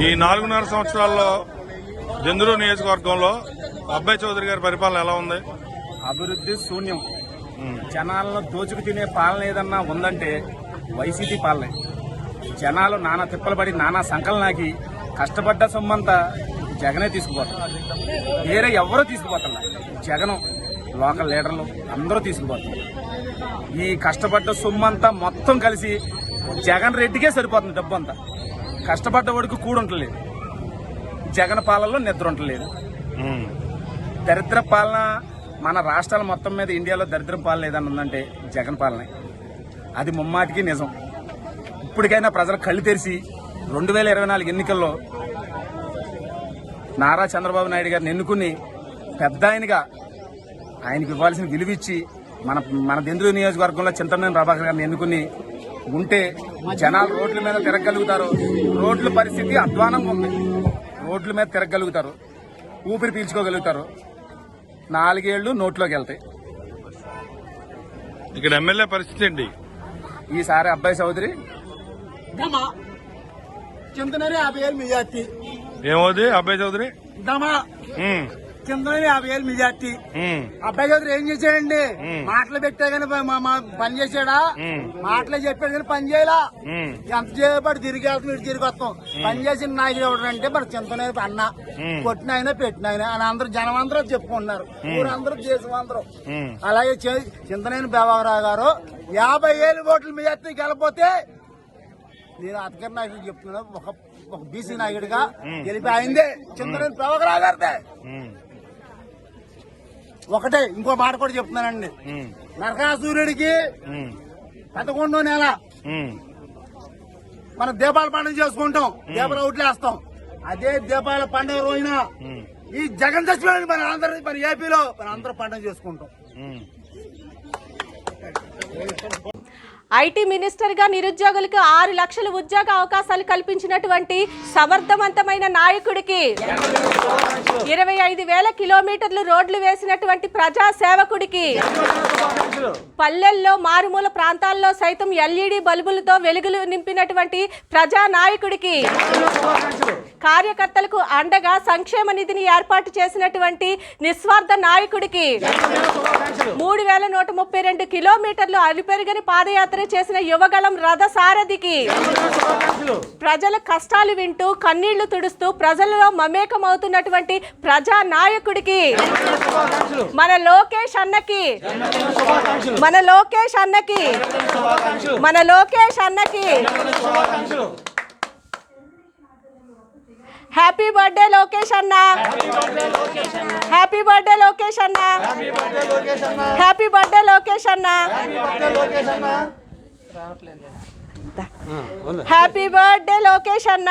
ఈ నాలుగున్నర సంవత్సరాల్లో జందురు నియోజకవర్గంలో అబ్బాయి చౌదరి గారి పరిపాలన ఎలా ఉంది? అభివృద్ధి శూన్యం. జనాలను దోచుకు తినే పాలన ఏదన్నా ఉందంటే వైసీపీ పాలనే. జనాలు నానా తిప్పలు పడి నానా సంకలనాకి కష్టపడ్డ సొమ్మంతా జగనే తీసుకుపోతారు వేరే ఎవరో తీసుకుపోతారు జగను లోకల్ లీడర్లు అందరూ తీసుకుపోతారు ఈ కష్టపడ్డ సొమ్మంతా మొత్తం కలిసి జగన్ రెడ్డికే సరిపోతుంది డబ్బు అంతా కష్టపడ్డ వాడికి కూడుంటలేదు. జగన్ పాలనలో నిద్ర ఉండలేదు. దరిద్ర పాలన మన రాష్ట్రాల మొత్తం మీద ఇండియాలో దరిద్రం పాలన ఏదన్నా ఉందంటే జగన్ పాలనే. అది ముమ్మాటికి నిజం. ఇప్పటికైనా ప్రజలు కళ్ళు తెరిచి రెండు వేల ఇరవై నాలుగు ఎన్నికల్లో నారా చంద్రబాబు నాయుడు గారిని ఎన్నుకుని పెద్ద ఆయనగా ఆయనకి ఇవ్వాల్సిన విలువ ఇచ్చి మన మన దెందురు నియోజకవర్గంలో చింతమనేని ప్రభాకర్ గారిని ఎన్నుకుని ఉంటే జనాలు రోడ్ల మీద తిరగలుగుతారు రోడ్ల పరిస్థితి అధ్వానంగా ఉంది. రోడ్ల మీద తిరగలుగుతారు ఊపిరి పీల్చుకోగలుగుతారు. నాలుగేళ్ళు నోట్లోకి వెళ్తాయి. ఇక్కడ ఎమ్మెల్యే పరిస్థితి అండి ఈసారి అబ్బాయి చౌదరి. దమ. చింతనని యాభై వేలు మెజార్టీ. ఏమవుది అబ్బాయి చౌదరి? దమ. చింతనని యాభై వేలు మెజార్టీ. అబ్బాయి చౌదరి ఏం చేశాడండి. మాటలు పెట్టా మా పని చేశాడా. మాటలే చెప్పాడు కానీ పని చేయలా. ఎంత చేపడి తిరిగి వెళ్తాం ఇటు తిరిగి వస్తాం పని చేసిన నాయకుడు ఎవడంటే మన చింతనే అన్న. కొట్టిన ఆయన పెట్టిన ఆయన అని అందరూ జనం అందరూ చెప్పుకుంటున్నారు ఊరందరూ దేశం అందరూ. అలాగే చింతనేని బాబారావు గారు యాభై ఏళ్ళు ఓట్లు మెజార్టీ గెలపోతే నేను అతకర్ నాయకుడు చెప్తున్నా ఒక ఒక బీసీ నాయకుడిగా గెలిపి అయిందే చింతనేని ప్రభాకరావు గారిదే. ఒకటే ఇంకో మాట కూడా చెప్తున్నానండి. నరకాసూర్యుడికి ఉమ్. పెద్దకొండ నెల. మనం దీపాల పండుగ చేసుకుంటాం దీపాలు అవుట్లేస్తాం అదే దీపాల పండుగ రోజున. ఈ జగన్ చచ్చిపోయిన మన అందరూ మన ఏపీలో మన అందరూ పండుగ చేసుకుంటాం. ఐటీ మినిస్టర్గా నిరుద్యోగులకు ఆరు లక్షల ఉద్యోగ అవకాశాలు కల్పించినటువంటి సమర్థవంతమైన నాయకుడికి ఇరవై ఐదు వేల కిలోమీటర్లు రోడ్లు వేసినటువంటి ప్రజా సేవకుడికి పల్లెల్లో మారుమూల ప్రాంతాల్లో సైతం ఎల్ఈడి బల్బులతో వెలుగులు నింపినటువంటి ప్రజా నాయకుడికి కార్యకర్తలకు అండగా సంక్షేమ నిధిని ఏర్పాటు చేసినటువంటి నిస్వార్థ నాయకుడికి మూడు వేల నూట ముప్పై రెండు కిలోమీటర్లు అలుపెరుగని పాదయాత్ర చేసిన యువగలం రథ సారథికి ప్రజల కష్టాలు వింటూ కన్నీళ్ళు తుడుస్తూ ప్రజలలో మమేకం అవుతున్నటువంటి ప్రజా నాయకుడికి మన లోకేష్ అన్నకి మన లోకేష్ అన్నకి మన లోకేష్ అన్నకి హ్యాపీ బర్త్డే లోకేష్ అన్న హ్యాపీ బర్త్డే లోకేష్ అన్న హ్యాపీ బర్త్డే లోకేష్ అన్న హ్యాపీ బర్త్డే లోకేష్ అన్న